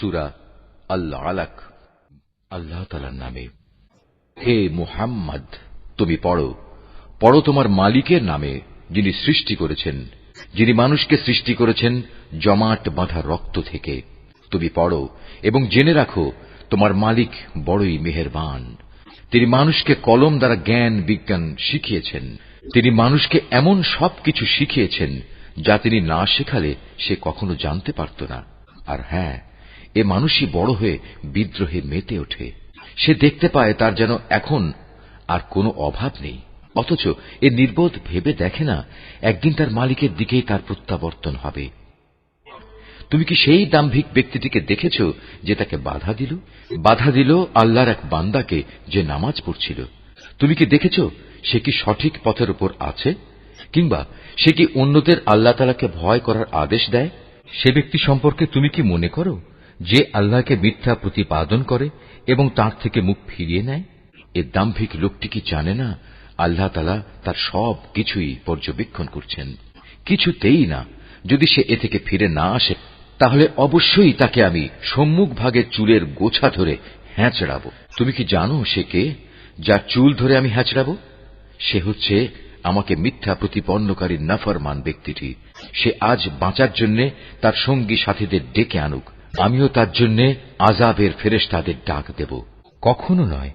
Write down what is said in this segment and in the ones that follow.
সুরা আল্লাহ আলাক আল্লাহ তালার নামে। হে মুহাম্মদ তুমি পড়ো। পড়ো তোমার মালিকের নামে যিনি সৃষ্টি করেছেন। যিনি মানুষকে সৃষ্টি করেছেন জমাট বাঁধা রক্ত থেকে। তুমি পড়ো এবং জেনে রাখো তোমার মালিক বড়ই মেহেরবান। তিনি মানুষকে কলম দ্বারা জ্ঞান বিজ্ঞান শিখিয়েছেন। তিনি মানুষকে এমন সব কিছু শিখিয়েছেন যা তিনি না শেখালে সে কখনো জানতে পারত না। আর হ্যাঁ এ মানুষই বড় হয়ে বিদ্রোহে মেতে ওঠে। সে দেখতে পায় তার যেন এখন আর কোনো অভাব নেই। অথচ এ নির্বোধ ভেবে দেখে না, একদিন তার মালিকের দিকেই তার প্রত্যাবর্তন হবে। তুমি কি সেই দাম্ভিক ব্যক্তিটিকে দেখেছ যে তাকে বাধা দিল? বাধা দিল আল্লাহর এক বান্দাকে যে নামাজ পড়ছিল। তুমি কি দেখেছ সে কি সঠিক পথের উপর আছে? কিংবা সে কি অন্যদের আল্লাহ তালাকে ভয় করার আদেশ দেয়? সে ব্যক্তি সম্পর্কে তুমি কি মনে করো? যে আল্লাহকে মিথ্যা প্রতিপাদন করে এবং তার থেকে মুখ ফিরিয়ে নেয় এ দাম্ভিক লোকটি কি জানে না আল্লাহ তালা তার সব কিছুই পর্যবেক্ষণ করছেন। কিছুতেই না। যদি সে এ থেকে ফিরে না আসে, তাহলে অবশ্যই তাকে আমি সম্মুখ ভাগের চুলের গোছা ধরে হ্যাঁচড়াবো। তুমি কি জানো সে কে? যার চুল ধরে আমি হ্যাঁচড়াবো? সে হচ্ছে আমাকে মিথ্যা প্রতিপন্নকারী নাফরমান ব্যক্তিটি। সে আজ বাঁচার জন্য তার সঙ্গী সাথীদের ডেকে আনুক। আমিও তার জন্য আজাবের ফেরেশতাদের ডাক দেব। কখনো নয়,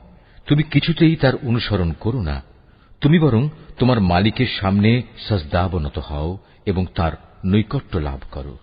তুমি কিছুতেই তার অনুসরণ করো না। তুমি বরং তোমার মালিকের সামনে সজদাবনত হও এবং তার নৈকট্য লাভ করো।